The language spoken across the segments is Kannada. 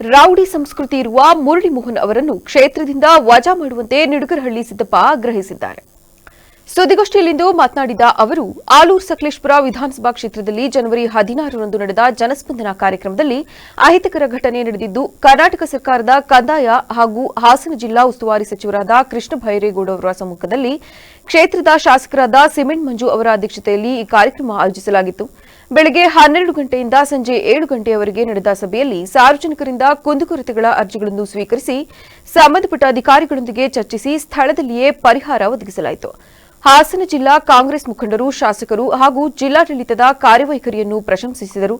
ರೌಡಿ ಸಂಸ್ಕೃತಿ ಇರುವ ಮುರಳಿ ಮೋಹನ್ ಅವರನ್ನು ಕ್ಷೇತ್ರದಿಂದ ವಜಾ ಮಾಡುವಂತೆ ನಿಡುಗರಹಳ್ಳಿ ಸಿದ್ದಪ್ಪ ಆಗ್ರಹಿಸಿದ್ದಾರೆ. ಸುದ್ದಿಗೋಷ್ಠಿಯಲ್ಲಿಂದು ಮಾತನಾಡಿದ ಅವರು, ಆಲೂರು ಸಕಲೇಶ್ಪುರ ವಿಧಾನಸಭಾ ಕ್ಷೇತ್ರದಲ್ಲಿ ಜನವರಿ ಹದಿನಾರರಂದು ನಡೆದ ಜನಸ್ಪಂದನ ಕಾರ್ಯಕ್ರಮದಲ್ಲಿ ಅಹಿತಕರ ಘಟನೆ ನಡೆದಿದ್ದು, ಕರ್ನಾಟಕ ಸರ್ಕಾರದ ಕಂದಾಯ ಹಾಗೂ ಹಾಸನ ಜಿಲ್ಲಾ ಉಸ್ತುವಾರಿ ಸಚಿವರಾದ ಕೃಷ್ಣ ಭೈರೇಗೌಡ ಅವರ ಸಮ್ಮುಖದಲ್ಲಿ ಕ್ಷೇತ್ರದ ಶಾಸಕರಾದ ಸಿಮೆಂಟ್ ಮಂಜು ಅವರ ಅಧ್ಯಕ್ಷತೆಯಲ್ಲಿ ಈ ಕಾರ್ಯಕ್ರಮ ಆಯೋಜಿಸಲಾಗಿತ್ತು. ಬೆಳಗ್ಗೆ ಹನ್ನೆರಡು ಗಂಟೆಯಿಂದ ಸಂಜೆ ಏಳು ಗಂಟೆಯವರೆಗೆ ನಡೆದ ಸಭೆಯಲ್ಲಿ ಸಾರ್ವಜನಿಕರಿಂದ ಕುಂದುಕೊರತೆಗಳ ಅರ್ಜಿಗಳನ್ನು ಸ್ವೀಕರಿಸಿ ಸಂಬಂಧಪಟ್ಟ ಅಧಿಕಾರಿಗಳೊಂದಿಗೆ ಚರ್ಚಿಸಿ ಸ್ಥಳದಲ್ಲಿಯೇ ಪರಿಹಾರ ಒದಗಿಸಲಾಯಿತು. ಹಾಸನ ಜಿಲ್ಲಾ ಕಾಂಗ್ರೆಸ್ ಮುಖಂಡರು, ಶಾಸಕರು ಹಾಗೂ ಜಿಲ್ಲಾಡಳಿತದ ಕಾರ್ಯವೈಖರಿಯನ್ನು ಪ್ರಶಂಸಿಸಿದರು.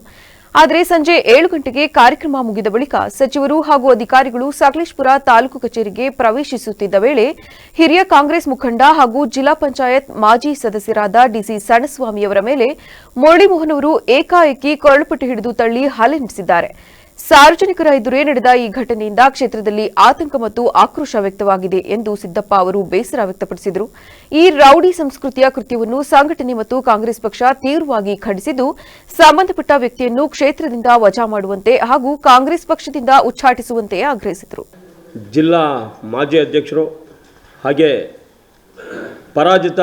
ಆದರೆ ಸಂಜೆ ಏಳು ಗಂಟೆಗೆ ಕಾರ್ಯಕ್ರಮ ಮುಗಿದ ಬಳಿಕ ಸಚಿವರು ಹಾಗೂ ಅಧಿಕಾರಿಗಳು ಸಕಲೇಶ್ಪುರ ತಾಲೂಕು ಕಚೇರಿಗೆ ಪ್ರವೇಶಿಸುತ್ತಿದ್ದ ವೇಳೆ ಹಿರಿಯ ಕಾಂಗ್ರೆಸ್ ಮುಖಂಡ ಹಾಗೂ ಜಿಲ್ಲಾ ಪಂಚಾಯತ್ ಮಾಜಿ ಸದಸ್ಯರಾದ ಡಿಸಿ ಸಣ್ಣಸ್ವಾಮಿಯವರ ಮೇಲೆ ಮುರಳೀಮೋಹನ್ ಅವರು ಏಕಾಏಕಿ ಕೊರಳುಪಟ್ಟು ಹಿಡಿದು ತಳ್ಳಿ ಹಲ್ಲೆ ನಡೆಸಿದ್ದಾರೆ. ಸಾರ್ವಜನಿಕರ ಎದುರೇ ನಡೆದ ಈ ಘಟನೆಯಿಂದ ಕ್ಷೇತ್ರದಲ್ಲಿ ಆತಂಕ ಮತ್ತು ಆಕ್ರೋಶ ವ್ಯಕ್ತವಾಗಿದೆ ಎಂದು ಸಿದ್ದಪ್ಪ ಅವರು ಬೇಸರ ವ್ಯಕ್ತಪಡಿಸಿದರು. ಈ ರೌಡಿ ಸಂಸ್ಕೃತಿಯ ಕೃತ್ಯವನ್ನು ಸಂಘಟನೆ ಮತ್ತು ಕಾಂಗ್ರೆಸ್ ಪಕ್ಷ ತೀವ್ರವಾಗಿ ಖಂಡಿಸಿದ್ದು, ಸಂಬಂಧಪಟ್ಟ ವ್ಯಕ್ತಿಯನ್ನು ಕ್ಷೇತ್ರದಿಂದ ವಜಾ ಮಾಡುವಂತೆ ಹಾಗೂ ಕಾಂಗ್ರೆಸ್ ಪಕ್ಷದಿಂದ ಉಚ್ಚಾಟಿಸುವಂತೆ ಆಗ್ರಹಿಸಿದರು. ಜಿಲ್ಲಾ ಮಾಜಿ ಅಧ್ಯಕ್ಷರು ಹಾಗೆ ಪರಾಜಿತ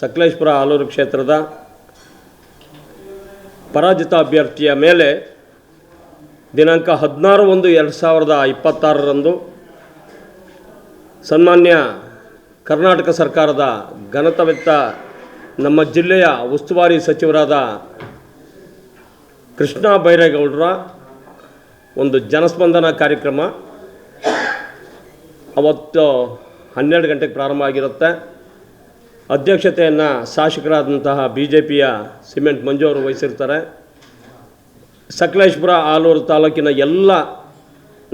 ಸಕಲೇಶ್ಪುರ ಆಲೂರು ಕ್ಷೇತ್ರದ ಪರಾಜಿತ ಅಭ್ಯರ್ಥಿಯ ಮೇಲೆ ದಿನಾಂಕ ಹದಿನಾರು ಒಂದು ಎರಡು ಸಾವಿರದ ಇಪ್ಪತ್ತಾರರಂದು ಸನ್ಮಾನ್ಯ ಕರ್ನಾಟಕ ಸರ್ಕಾರದ ಘನತವೆತ್ತ ನಮ್ಮ ಜಿಲ್ಲೆಯ ಉಸ್ತುವಾರಿ ಸಚಿವರಾದ ಕೃಷ್ಣ ಬೈರೇಗೌಡರ ಒಂದು ಜನಸ್ಪಂದನ ಕಾರ್ಯಕ್ರಮ. ಅವತ್ತು ಹನ್ನೆರಡು ಗಂಟೆಗೆ ಪ್ರಾರಂಭ ಆಗಿರುತ್ತೆ. ಅಧ್ಯಕ್ಷತೆಯನ್ನು ಶಾಸಕರಾದಂತಹ ಬಿ ಜೆ ಪಿಯ ಸಿಮೆಂಟ್ ಮಂಜು ಅವರು ವಹಿಸಿರ್ತಾರೆ. ಸಕಲೇಶ್ಪುರ, ಆಲೂರು ತಾಲೂಕಿನ ಎಲ್ಲ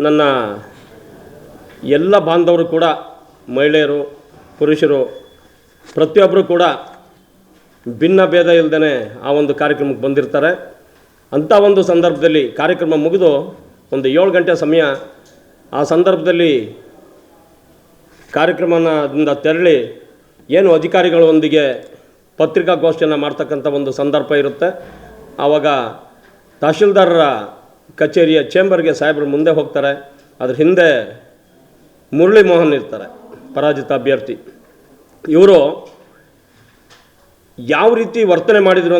ನನ್ನ ಎಲ್ಲ ಬಾಂಧವರು ಕೂಡ, ಮಹಿಳೆಯರು, ಪುರುಷರು, ಪ್ರತಿಯೊಬ್ಬರು ಕೂಡ ಭಿನ್ನ ಭೇದ ಇಲ್ಲದೇ ಆ ಒಂದು ಕಾರ್ಯಕ್ರಮಕ್ಕೆ ಬಂದಿರ್ತಾರೆ. ಅಂಥ ಒಂದು ಸಂದರ್ಭದಲ್ಲಿ ಕಾರ್ಯಕ್ರಮ ಮುಗಿದು ಒಂದು ಏಳು ಗಂಟೆ ಸಮಯ ಆ ಸಂದರ್ಭದಲ್ಲಿ ಕಾರ್ಯಕ್ರಮದಿಂದ ತೆರಳಿ ಏನು ಅಧಿಕಾರಿಗಳೊಂದಿಗೆ ಪತ್ರಿಕಾಗೋಷ್ಠಿಯನ್ನು ಮಾಡ್ತಕ್ಕಂಥ ಒಂದು ಸಂದರ್ಭ ಇರುತ್ತೆ. ಆವಾಗ ತಹಶೀಲ್ದಾರರ ಕಚೇರಿಯ ಚೇಂಬರ್ಗೆ ಸಾಹೇಬರು ಮುಂದೆ ಹೋಗ್ತಾರೆ. ಅದ್ರ ಹಿಂದೆ ಮುರಳಿ ಮೋಹನ್ ಇರ್ತಾರೆ, ಪರಾಜಿತ ಅಭ್ಯರ್ಥಿ. ಇವರು ಯಾವ ರೀತಿ ವರ್ತನೆ ಮಾಡಿದರು